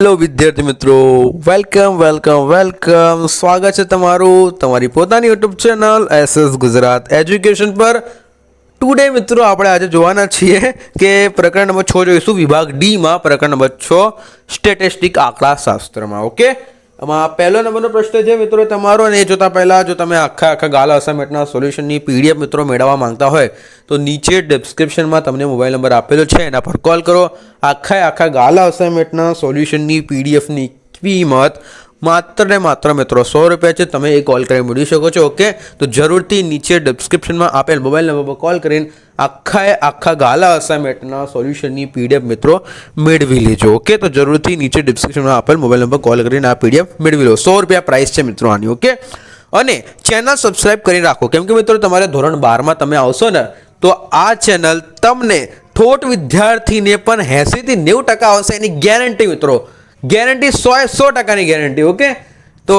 Hello વિદ્યાર્થી મિત્રો. Welcome welcome welcome સ્વાગત છે તમારું તમારી પોતાની YouTube channel SS Gujarat education પર. ટુડે મિત્રો આપણે આજે જોવાના છીએ કે પ્રકરણ નંબર છ જોઈશું. વિભાગ ડીમાં પ્રકરણ નંબર છ સ્ટેટિસ્ટિક આંકડાશાસ્ત્રમાં ઓકે આમાં પહેલો નંબરનો પ્રશ્ન છે, મિત્રો, તમારો અને એ જોતા પહેલાં, જો તમે આખા આખા ગાલા અસાઇનમેન્ટના સોલ્યુશનની પીડીએફ મિત્રો મેળવવા માંગતા હોય, તો નીચે ડિસ્ક્રિપ્શનમાં તમને મોબાઈલ નંબર આપેલો છે, એના પર કોલ કરો. આખા આખા ગાલા અસાઇનમેન્ટના સોલ્યુશનની પીડીએફની કિંમત માત્ર ને માત્ર મિત્રો, સો રૂપિયા છે, તમે એ કોલ કરી મેળવી શકો છો ઓકે તો જરૂરથી નીચે ડિસ્ક્રિપ્શનમાં આપેલ મોબાઈલ નંબર પર કોલ કરીને આખા આખા ગાલા અસાઇનમેન્ટના સોલ્યુશનની પીડીએફ મિત્રો મેળવી લેજો ઓકે તો જરૂરથી નીચે ડિસ્ક્રિપ્શનમાં આપેલ મોબાઈલ નંબર કોલ કરીને આ પીડીએફ મેળવી લો. સો રૂપિયા પ્રાઇસ છે મિત્રો આની ઓકે અને ચેનલ સબસ્ક્રાઇબ કરી રાખો, કેમ કે મિત્રો તમારે ધોરણ બારમાં તમે આવશો ને, તો આ ચેનલ તમને ઠોટ વિદ્યાર્થીને પણ એંસીથી નેવું ટકા આવશે એની ગેરંટી મિત્રો. ગેરંટી સો સો ટકાની ગેરંટી, ઓકે? તો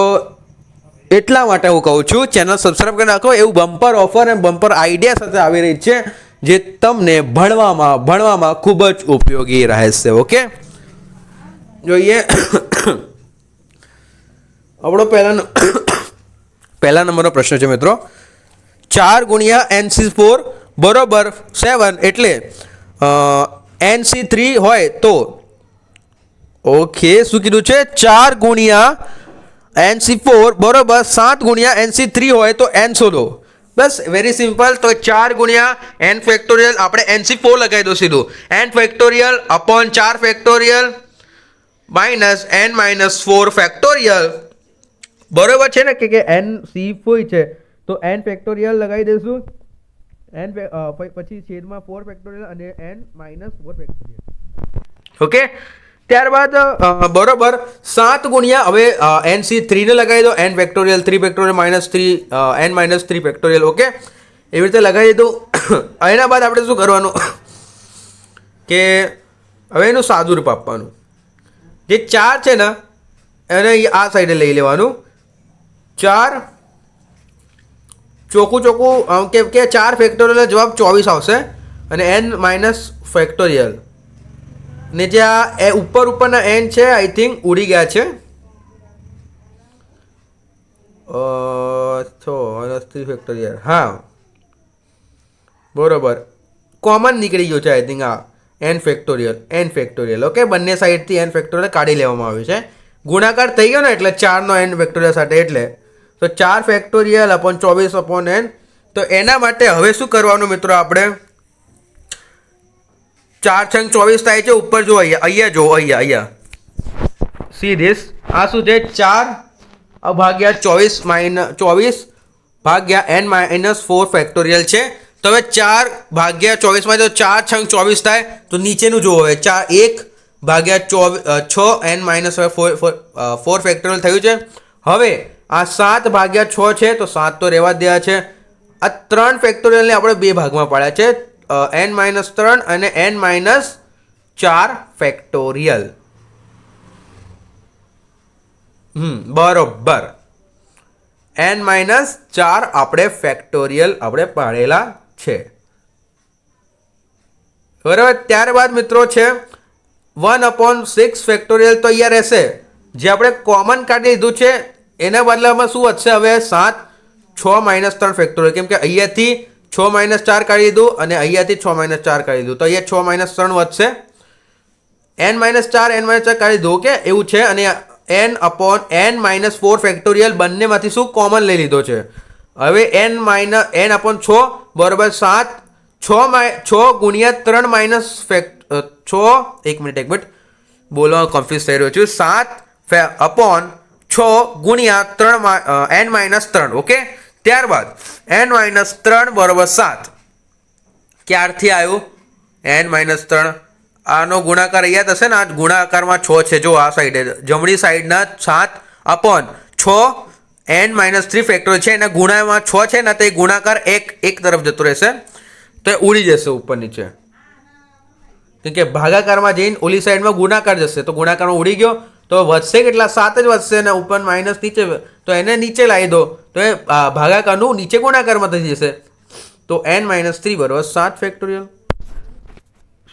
એટલા માટે હું કહું છું, ચેનલ સબસ્ક્રાઈબ કરી નાખો. એવું બમ્પર ઓફર અને બમ્પર આઈડિયા સાથે આવી રહી છે, જે તમને ભણવામાં ભણવામાં ખૂબ જ ઉપયોગી રહેશે, ઓકે? જોઈએ. આપણો પહેલાનો પહેલા નંબરનો પ્રશ્ન છે મિત્રો. ચાર ગુણ્યા એનસી ફોર બરોબર સેવન એટલે એનસી થ્રી હોય તો ઓકે, શું કીધું છે? ચાર ગુણ્યા એનસી ફોર, બરોબર, સાત ગુણ્યા એનસી થ્રી હોય તો એન શોધો. બસ વેરી સિમ્પલ તો ચાર ગુણ્યા એન ફેક્ટોરિયલ આપણે એનસી ફોર લગાવી દો સીધું. એન ફેક્ટોરિયલ અપોન ચાર factorial minus N minus four factorial બરોબર છે ને? કે કે એન સી ફોર છે, તો એન ફેક્ટોરિયલ લગાવી દઈશું. એન પછી છેદમાં ફોર ફેક્ટોરિયલ અને N minus four factorial okay? ત્યારબાદ બરોબર, સાત ગુણ્યા, હવે એન સી થ્રીને લગાવી દો N factorial three factorial minus three N minus three factorial okay એવી રીતે લગાવી દીધું. એના બાદ આપણે શું કરવાનું? કે, હવે એનું સાદું રૂપ આપવાનું. જે ચાર છે ને, એને આ સાઈડે લઈ લેવાનું. ચાર, ચોખ્ખું ચોખ્ખું કેમ કે ચાર ફેક્ટોરિયલનો જવાબ ચોવીસ આવશે. અને એન માઇનસ ફેક્ટોરિયલ ને જે આ એ ઉપર ઉપરના એન્ડ છે આઈ થિંક ઉડી ગયા છે. છો થ્રી ફેક્ટોરિયલ હા. બરોબર. કોમન નીકળી ગયું છે આઈ થિંક આ. N factorial N factorial okay બંને સાઈડથી એન ફેક્ટોરિયલ કાઢી લેવામાં આવ્યું છે. ગુણાકાર થઈ ગયો ને, એટલે ચારનો એન ફેક્ટોરિયલ સાથે એટલે. તો ચાર ફેક્ટોરિયલ અપોન ચોવીસ અપોન એન તો એના માટે હવે શું કરવાનું મિત્રો આપણે? ચાર છંગ ચોવીસ થાય છે, ઉપર જો અહીંયા અહીંયા જો, અહીંયા અહીંયા. સી ધીસ આ શું છે? ચાર ભાગ્યા ચોવીસ માઇનસ ચોવીસ ભાગ્યા એન માઇનસ ફોર ફેક્ટોરિયલ છે. તો હવે ચાર ભાગ્યા ચોવીસમાં જો ચાર છંગ ચોવીસ થાય, તો નીચેનું જુઓ હવે. ચાર એક ભાગ્યા ચોવીસ છ એન માઇનસ હવે ફોર ફોર ફેક્ટોરિયલ થયું છે. હવે આ સાત ભાગ્યા છ છે, તો સાત તો રહેવા દેવા છે. આ ત્રણ ફેક્ટોરિયલને આપણે બે ભાગમાં પાડ્યા છે. એન માઇનસ ત્રણ અને એન માઇનસ ચાર ફેક્ટોરિયલ હમ, બરોબર. એન માઇનસ ચાર આપણે ફેક્ટોરિયલ આપણે પાડેલા છે. બરાબર? ત્યારબાદ મિત્રો છે વન અપોન સિક્સ ફેક્ટોરિયલ તો અહીંયા રહેશે. જે આપણે કોમન કાઢી લીધું છે, એના બદલામાં શું વધશે? હવે સાત, છ માઇનસ ત્રણ ફેક્ટોરિયલ કેમ કે અહીંયાથી છ માઇનસ ચાર કાઢી દીધું અને અહીંયાથી છ માઇનસ ચાર કાઢી દીધું. તો અહીંયા છ માઇનસ ત્રણ વધશે. એન માઇનસ ચાર, એન માઇનસ ચાર કાઢી દો કે એવું છે. અને N upon N minus four factorial બંનેમાંથી શું કોમન લઈ લીધો છે? હવે એન માઇનસ એન અપોન છ બરોબર સાત, છ માઈ, છ ગુણ્યા ત્રણ માઇનસ ફેક્ટ છ, એક મિનિટ એક મિનિટ. બોલવા કન્ફ્યુઝ થઈ રહ્યો છું. સાત અપોન છ ગુણ્યા ત્રણ એન માઇનસ ત્રણ. ઓકે? ત્યારબાદ એન માઇનસ ત્રણ બરાબર સાત. ક્યારથી આવ્યું? એન માઇનસ ત્રણ. આનો ગુણાકાર અહીંયા થશે ને? આ ગુણાકારમાં છ છે. જો આ સાઈડે જમણી સાઈડના સાત અપોન છ એન માઇનસ થ્રી ફેક્ટર છે. એના ગુણામાં છ છે ને તો ગુણાકાર એક એક તરફ જતો રહેશે. તો એ ઉડી જશે ઉપર નીચે. કેમ કે ભાગાકારમાં જઈને ઓલી સાઈડમાં ગુણાકાર જશે. તો ગુણાકારમાં ઉડી ગયો. તો વધશે કેટલા? સાત જ વધશે ને ઉપર માઇનસ નીચે તો એને નીચે લાવી દો. તો એ ભાગાકારનું નીચે ગુણાકારમાં થઈ જશે? તો એન માઇનસ થ્રી બરોબર સાત ફેક્ટોરિયલ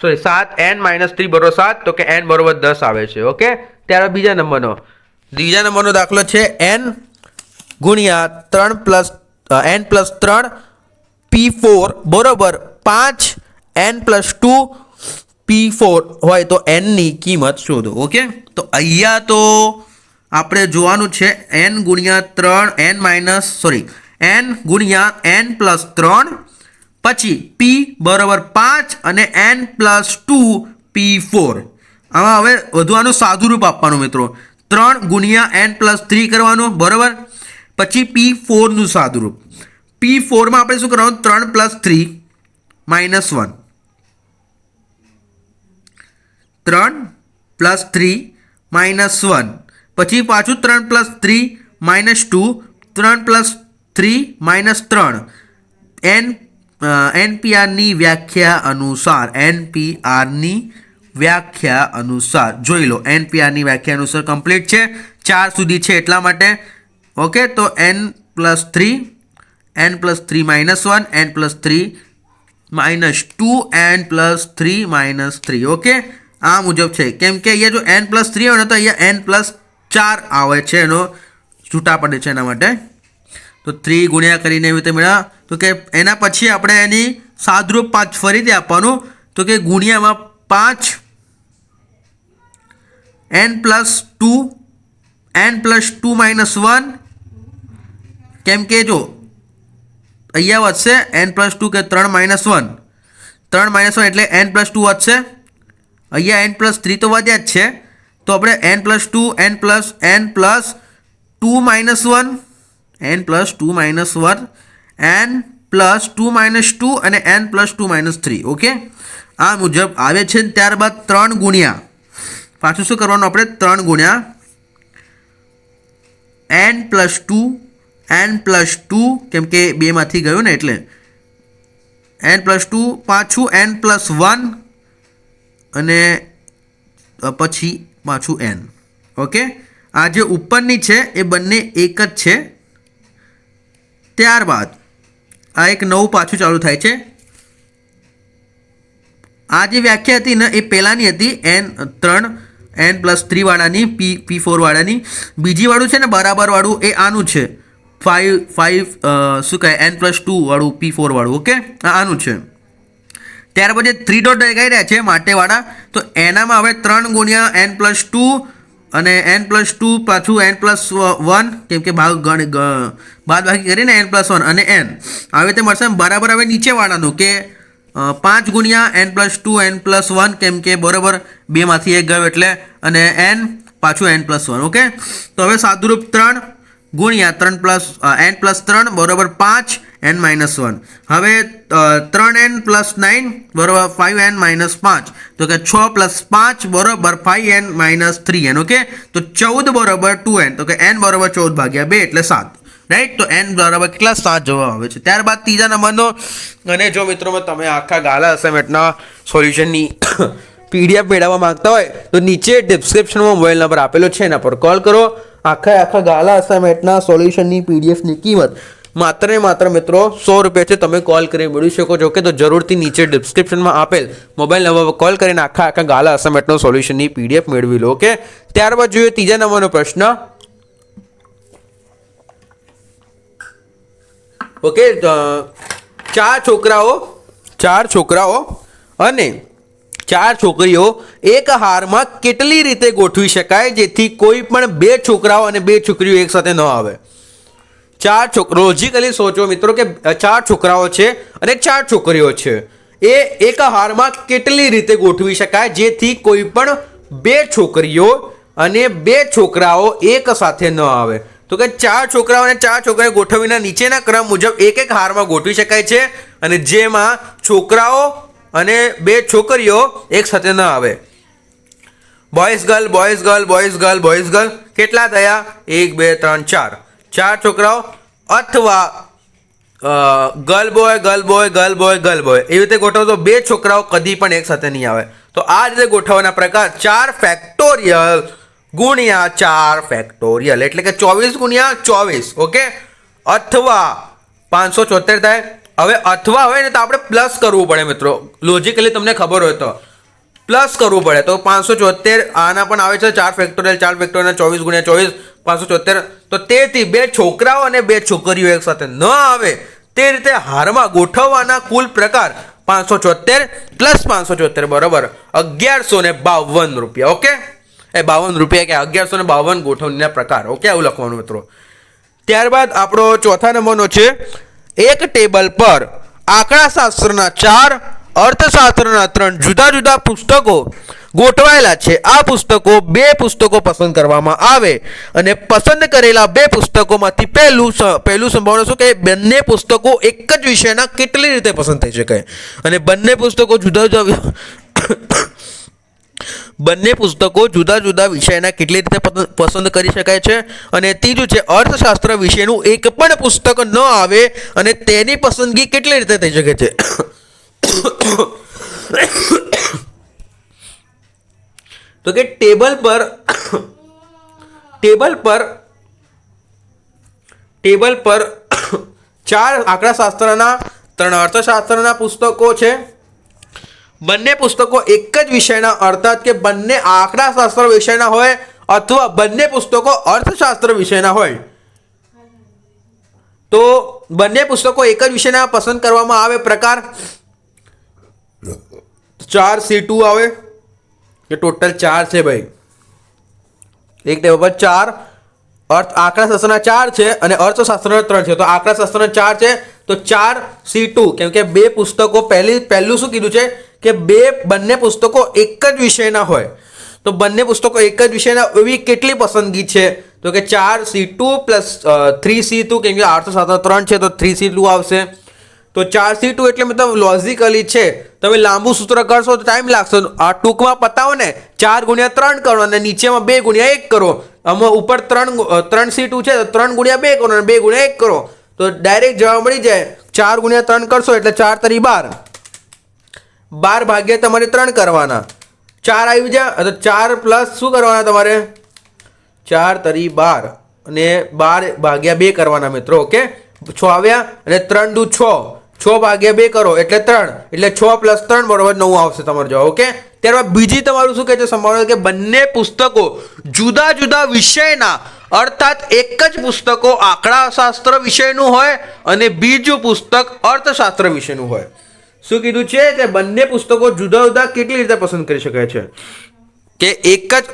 સોરી સાત એન માઇનસ થ્રી બરોબર સાત, તો કે એન બરોબર દસ આવે છે ઓકે ત્યારબાદ બીજા નંબરનો. બીજા નંબરનો દાખલો છે એન ગુણ્યા ત્રણ પ્લસ એન પ્લસ ત્રણ, પી ફોર બરોબર પાંચ, N plus two P four હોય તો એનની કિંમત શોધો ઓકે તો અહીંયા તો આપણે જોવાનું છે એન ગુણ્યા ત્રણ એન માઇનસ સોરી એન ગુણ્યા એન પ્લસ ત્રણ, પછી પી બરોબર પાંચ અને N plus two P four આમાં હવે વધુ આનું સાદું રૂપ આપવાનું મિત્રો. ત્રણ ગુણ્યા એન પ્લસ થ્રી કરવાનું, બરોબર? પછી પી ફોરનું સાદું રૂપ. પી ફોરમાં આપણે શું કરવાનું? ત્રણ પ્લસ થ્રી માઇનસ વન ત્રણ પ્લસ થ્રી માઇનસ વન. પછી પાછું ત્રણ પ્લસ થ્રી માઇનસ ટુ, ત્રણ પ્લસ થ્રી માઇનસ ત્રણ. એન એનપીઆરની વ્યાખ્યા અનુસાર, એનપીઆરની વ્યાખ્યા અનુસાર, જોઈ લો, એનપીઆરની વ્યાખ્યા અનુસાર કમ્પ્લીટ છે, ચાર સુધી છે એટલા માટે. ઓકે, તો N plus three, N plus three minus one, N plus three minus two, N plus three minus three. Okay? આ મુજબ છે. કેમ કે અહીંયા જો એન પ્લસ થ્રી આવે ને તો અહીંયા એન પ્લસ ચાર આવે છે એનો છૂટા પડે છે એના માટે. તો થ્રી ગુણ્યા કરીને એવી રીતે મેળવ્યા તો કે એના પછી આપણે એની સાદરૂપ પાંચ ફરીથી આપવાનું. તો કે ગુણ્યામાં પાંચ N plus two N plus two minus one કેમ કે જો, અહીંયા વધશે એન પ્લસ ટુ કે ત્રણ માઇનસ વન ત્રણ માઇનસ વન એટલે એન પ્લસ ટુ વધશે. અહીંયા એન પ્લસ થ્રી તો વધ્યા જ છે તો આપણે N plus two N plus N plus two minus one N plus two minus one N plus two minus two અને N plus two minus three okay આ મુજબ આવે છે ને ત્યારબાદ ત્રણ ગુણ્યા પાછું શું કરવાનું આપણે ત્રણ ગુણ્યા N plus two N plus two કેમ કે બેમાંથી ગયું ને એટલે એન પ્લસ ટુ પાછું એન પ્લસ વન અને પછી પાછું એન ઓકે આ જે ઉપરની છે, એ બંને એક જ છે. ત્યારબાદ, આ એક નવું પાછું ચાલુ થાય છે. આ જે વ્યાખ્યા હતી ને, એ પહેલાંની હતી એન ત્રણ એન પ્લસ થ્રીવાળાની પી પી ફોરવાળાની બીજીવાળું બીજી વાળું છે ને બરાબરવાળું એ આનું છે. ફાઇવ ફાઇવ શું કહે એન પ્લસ ટુવાળું પી ફોરવાળું ઓકે આ આનું છે. ત્યાર પછી થ્રી ડોટ દેખાઈ રહ્યા છે માટેવાળા. તો એનામાં હવે ત્રણ ગુણ્યા એન પ્લસ ટુ અને એન પ્લસ ટુ પાછું એન પ્લસ વન કેમ કે ભાગ ગણ બાદ બાકી કરીને એન પ્લસ વન અને એન આવી રીતે મળશે બરાબર હવે નીચેવાળાનું કે પાંચ ગુણ્યા N plus two N plus one કેમ કે બરાબર બેમાંથી એક ગયો એટલે અને એન પાછું એન પ્લસ વન ઓકે તો હવે સાદુરૂપ ત્રણ ગુણ્યા ત્રણ પ્લસ એન પ્લસ ત્રણ બરોબર પાંચ એન માઇનસ વન હવે ત્રણ એન પ્લસ નાઇન બરોબર ફાઇવ એન માઇનસ પાંચ. તો કે છ પ્લસ પાંચ બરોબર five N minus three N okay તો ચૌદ બરોબર ટુ એન તો કે એન બરોબર ચૌદ ભાગ્યા બે એટલે સાત. રાઈટ તો એન બરાબર કેટલા? સાત જવાબ આવે છે. ત્યારબાદ ત્રીજા નંબરનો અને જો મિત્રોમાં તમે આખા ગાલા અસાઇમેન્ટના સોલ્યુશનની પીડીએફ મેળવવા માંગતા હોય, તો નીચે ડિસ્ક્રિપ્શનમાં મોબાઈલ નંબર આપેલો છે. એના પર કોલ કરો. આખા આખા ગાલા અસાઇનમેન્ટના સોલ્યુશનની પીડીએફની કિંમત. માત્ર ને માત્ર મિત્રો સો રૂપિયા છે, તમે કોલ કરી મેળવી શકો છો. કે તો જરૂરથી નીચે ડિસ્ક્રિપ્શનમાં આપેલ મોબાઈલ નંબર પર કોલ કરીને આખા આખા ગાલા અસાઇનમેન્ટનો સોલ્યુશનની પીડીએફ મેળવી લો, ઓકે? ત્યારબાદ જોઈએ ત્રીજા નંબરનો પ્રશ્ન. ઓકે ચાર છોકરાઓ ચાર છોકરાઓ અને ચાર છોકરીઓ એક હારમાં કેટલી રીતે ગોઠવી શકાય જેથી કોઈ પણ બે છોકરાઓ અને બે છોકરીઓ એક સાથે ન આવે? ચાર છોકરો લોજિકલી સોચો મિત્રો કે ચાર છોકરાઓ છે અને ચાર છોકરીઓ છે. એ એક હારમાં કેટલી રીતે ગોઠવી શકાય? જેથી કોઈ પણ બે છોકરીઓ અને બે છોકરાઓ એક સાથે ન આવે. તો કે ચાર છોકરાઓ અને ચાર છોકરાઓ ગોઠવીના નીચેના ક્રમ મુજબ એક એક હારમાં ગોઠવી શકાય છે અને જેમાં છોકરાઓ અને બે છોકરીઓ એક સાથે ન આવે. Boys girl boys girl boys girl boys girl કેટલા થયા? એક, બે, ત્રણ, ચાર. ચાર છોકરાઓ અથવા girl boy girl boy girl boy girl boy એવી રીતે ગોઠવો તો બે છોકરાઓ કદી પણ એક સાથે નહીં આવે. તો આ રીતે ગોઠવવાના પ્રકાર ચાર ફેક્ટોરિયલ ગુણ્યા ચાર ફેક્ટોરિયલ એટલે કે ચોવીસ ગુણ્યા ચોવીસ, ઓકે? અથવા પાંચસો ચોતેર થાય. હવે અથવા હોય ને તો આપણે પ્લસ કરવું પડે મિત્રો. લોજિકલી તમને ખબર હોય તો. પ્લસ કરવું પડે. તો પાંચસો ચોતેર આના પણ આવે છે. ચાર ફેક્ટોરિયલ ચાર ફેક્ટોરિયલ ચોવીસ ગુણ્યા ચોવીસ, પાંચસો ચોતેર તો તેથી બે છોકરાઓ અને બે છોકરીઓ એક સાથે ન આવે. તે રીતે હારમાં ગોઠવવાના કુલ પ્રકાર પાંચસો ચોતેર પ્લસ પાંચસો ચોતેર બરોબર? અગિયારસો ને બાવન રૂપિયા, ઓકે? એ બાવન રૂપિયા કે અગિયારસો ને બાવન ગોઠવણીના પ્રકાર, ઓકે? આવું લખવાનું મિત્રો. ત્યારબાદ આપણો ચોથા નંબરનો છે. એક ટેબલ પર આંકડાશાસ્ત્રના ચાર અર્થશાસ્ત્રના ત્રણ જુદા જુદા પુસ્તકો ગોઠવાયેલા છે. આ પુસ્તકો બે પુસ્તકો પસંદ કરવામાં આવે અને પસંદ કરેલા બે પુસ્તકોમાંથી પહેલું પહેલું સંભાવના શું કે બંને પુસ્તકો એક જ વિષયના કેટલી રીતે પસંદ થઈ શકે? અને બંને પુસ્તકો જુદા જુદા બંને પુસ્તકો જુદા જુદા વિષયના કેટલી રીતે પસંદ કરી શકાય છે? અને ત્રીજું છે, અર્થશાસ્ત્ર વિષયનું એક પણ પુસ્તક ન આવે અને તેની પસંદગી કેટલી રીતે થઈ શકે છે? તો કે ટેબલ પર ટેબલ પર ટેબલ પર ચાર આંકડાશાસ્ત્રના, ત્રણ અર્થશાસ્ત્રના પુસ્તકો છે. બંને પુસ્તકો એક જ વિષયના, અર્થાત કે બંને આંકડાશાસ્ત્ર વિષયના હોય અથવા બંને પુસ્તકો અર્થશાસ્ત્ર વિષયના હોય. તો બંને પુસ્તકો એક જ વિષયના પસંદ કરવામાં આવે પ્રકાર. ચાર સી ટુ આવે? કે ટોટલ ચાર છે ભાઈ. એક ટેબલ પર ચાર. અર્થ આંકડાશાસ્ત્રના ચાર છે અને અર્થશાસ્ત્રના ત્રણ છે. તો આંકડાશાસ્ત્રના ચાર છે. તો ચાર સી ટુ કેમ કે બે પુસ્તકો પહેલી, પહેલું શું કીધું છે? કે બે બંને પુસ્તકો એક જ વિષયના હોય. તો બંને પુસ્તકો એક જ વિષયના એવી કેટલી પસંદગી છે? તો કે ચાર C two plus three C two કેમ કે અર્થશાસ્ત્ર ત્રણ છે, તો થ્રી સી ટુ આવશે. તો ચાર સી ટુ એટલે મતલબ લોજિકલી છે. તમે લાંબુ સૂત્ર કરશો તો ટાઈમ લાગશે. આ ટૂંકમાં પતાવો ને ચાર ગુણ્યા ત્રણ કરો અને નીચેમાં બે ગુણ્યા એક કરો. આમાં ઉપર ત્રણ ત્રણ સી ટુ છે તો ત્રણ ગુણ્યા બે કરો અને બે ગુણ્યા એક કરો. તો ડાયરેક્ટ જવાબ મળી જાય. ચાર ગુણ્યા ત્રણ કરશો એટલે ચાર તરી બાર. બાર ભાગ્યા તમારે ત્રણ કરવાના. ચાર આવી જાય. તો ચાર પ્લસ શું કરવાના તમારે? ચાર તરી બાર. અને બાર ભાગ્યા બે કરવાના મિત્રો ઓકે છ આવ્યા અને ત્રણ દુ છ. છ ભાગ્યા બે કરો એટલે ત્રણ. એટલે છ પ્લસ ત્રણ બરોબર નવ આવશે તમારો જવાબ, ઓકે? ત્યારબાદ બીજી તમારું શું કહે છે સંભાવના કે બંને પુસ્તકો જુદા જુદા વિષયના, અર્થાત એક જ પુસ્તકો આંકડાશાસ્ત્ર વિષયનું હોય અને બીજું પુસ્તક અર્થશાસ્ત્ર વિષયનું હોય. શું કીધું છે કે બંને પુસ્તકો જુદા જુદા કેટલી રીતે પસંદ કરી શકાય છે? કે એક જ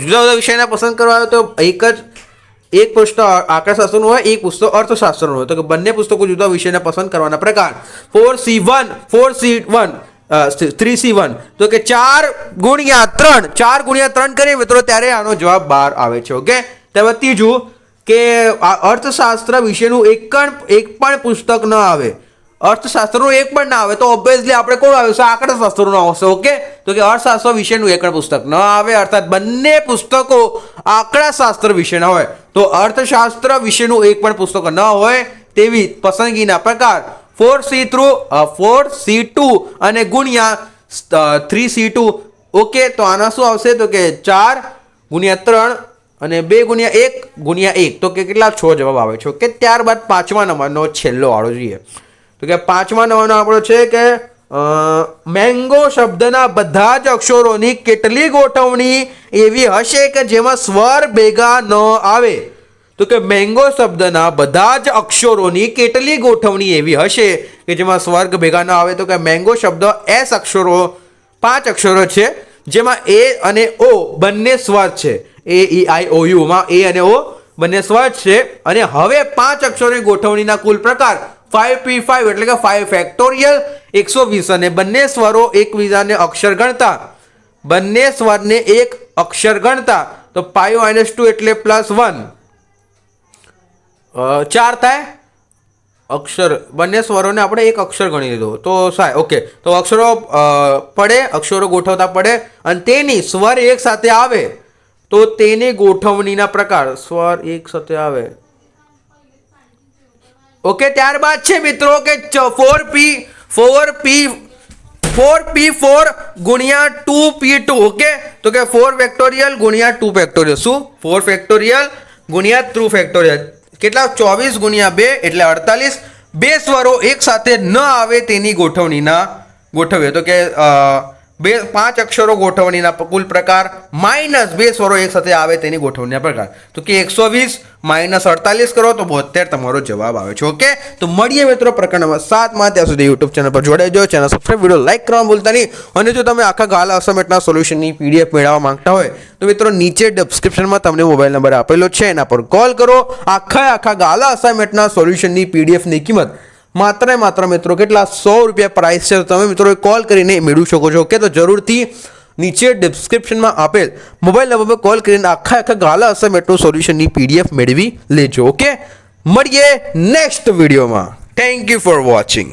જુદા જુદા વિષયના પસંદ કરવા તો એક જ એક પુસ્તક આંકડાશાસ્ત્રનું હોય, એક પુસ્તક અર્થશાસ્ત્રનું હોય. તો કે બંને પુસ્તકો જુદા વિષયને પસંદ કરવાના પ્રકાર. Four C one four C one three C one તો કે ચાર ગુણ્યા ત્રણ, ચાર ગુણ્યા ત્રણ કરીએ મિત્રો, ત્યારે આનો જવાબ બહાર આવે છે ઓકે ત્યારબાદ ત્રીજું કે અર્થશાસ્ત્ર વિશેનું એક પણ એક પણ પુસ્તક ન આવે. અર્થશાસ્ત્રનું એક પણ ના આવે તો ઓબ્વિયસલી આપણે કોણ આવ્યું આંકડાશાસ્ત્રનું આવશે ઓકે તો કે અર્થશાસ્ત્ર વિશેનું એક પણ પુસ્તક ન આવે, અર્થાત બંને પુસ્તકો આંકડાશાસ્ત્ર વિશેના હોય. તો અર્થશાસ્ત્ર વિશેનું એક પણ પુસ્તક ન હોય તેવી પસંદગીના પ્રકાર. Four C three four C two અને ગુણ્યા થ્રી સી ટુ ઓકે તો આના શું આવશે? તો કે ચાર ગુણ્યા ત્રણ અને બે ગુણ્યા એક ગુણ્યા એક. તો કે કેટલા છ જવાબ આવે છે કે ત્યારબાદ પાંચમા નંબરનો છેલ્લો વાળો જોઈએ. તો કે પાંચમા નંબરનો આપણો છે કે મેંગો શબ્દના બધા જ અક્ષરોની કેટલી ગોઠવણી એવી હશે કે જેમાં સ્વર ભેગા ન આવે? તો કે મેંગો શબ્દના બધા જ અક્ષરોની કેટલી ગોઠવણી એવી હશે કે જેમાં સ્વર્ગ ભેગા ન આવે? તો કે મેંગો શબ્દ એસ અક્ષરો, પાંચ અક્ષરો છે, જેમાં એ અને ઓ બંને સ્વર છે. એ, ઈ, આઈ, ઓ યુમાં એ અને ઓ બંને સ્વર છે. અને હવે પાંચ અક્ષરોની ગોઠવણીના કુલ પ્રકાર ફાઈવ પી ફાઈવ એટલે કે ફાઈવ ફેક્ટોરિયલ એકસો વીસ અને બંને સ્વરો એકબીજાને અક્ષર ગણતા. બંને સ્વરને એક અક્ષર ગણતા. તો પાયો માઇનસ ટુ એટલે પ્લસ વન ચાર થાય? અક્ષર, બંને સ્વરોને આપણે એક અક્ષર ગણી લીધો. તો સાહેબ ઓકે. તો અક્ષરો પડે, અક્ષરો ગોઠવતા પડે અને તેની સ્વર એક સાથે આવે. તો તેની ગોઠવણીના પ્રકાર સ્વર એક સાથે આવે. ઓકે, ત્યારબાદ છે મિત્રો કે four P four P four P four ગુણ્યા ટુ પી ટુ ઓકે? તો કે ફોર ફેક્ટોરિયલ ગુણ્યા ટુ ફેક્ટોરિયલ શું? ફોર ફેક્ટોરિયલ ગુણ્યા ટુ ફેક્ટોરિયલ કેટલા? ચોવીસ ગુણ્યા બે, એટલે અડતાલીસ. બે સ્વરો એક સાથે ન આવે તેની ગોઠવણીના ગોઠવીએ. તો કે બે પાંચ અક્ષરો ગોઠવણીના કુલ પ્રકાર, માઇનસ બે સ્વરો એક સાથે આવે તેની ગોઠવણીના પ્રકાર. તો કે એકસો વીસ માઇનસ અડતાલીસ કરો તો બોતેર તમારો જવાબ આવે છે, ઓકે? તો મળીએ મિત્રો પ્રકરણ નંબર સાતમાં. ત્યાં સુધી યુટ્યુબ ચેનલ પર જોડાઈ જાઓ, ચેનલ સબસ્ક્રાઈબ વીડિયો લાઇક કરવા ભૂલતા નહીં. અને જો તમે આખા ગાલા અસમેટના સોલ્યુશનની પીડીએફ મેળવવા માંગતા હોય, તો મિત્રો નીચે ડિસ્ક્રિપ્શનમાં તમને મોબાઈલ નંબર આપેલો છે. એના પર કોલ કરો. આખા આખા ગાલા અસાઇનમેન્ટના સોલ્યુશનની પીડીએફની કિંમત માત્ર માત્ર મિત્રો કેટલા સો રૂપિયા પ્રાઇસ છે, તો તમે મિત્રો કોલ કરીને મેળવી શકો છો. ઓકે, તો જરૂરથી નીચે ડિસ્ક્રિપ્શનમાં આપેલ મોબાઈલ નંબર પર કોલ કરીને આખા આખા ગાલા મેટ્રો સોલ્યુશનની પીડીએફ મેળવી લેજો. ઓકે, મળીએ નેક્સ્ટ વિડીયોમાં થેન્ક યુ ફોર વોચિંગ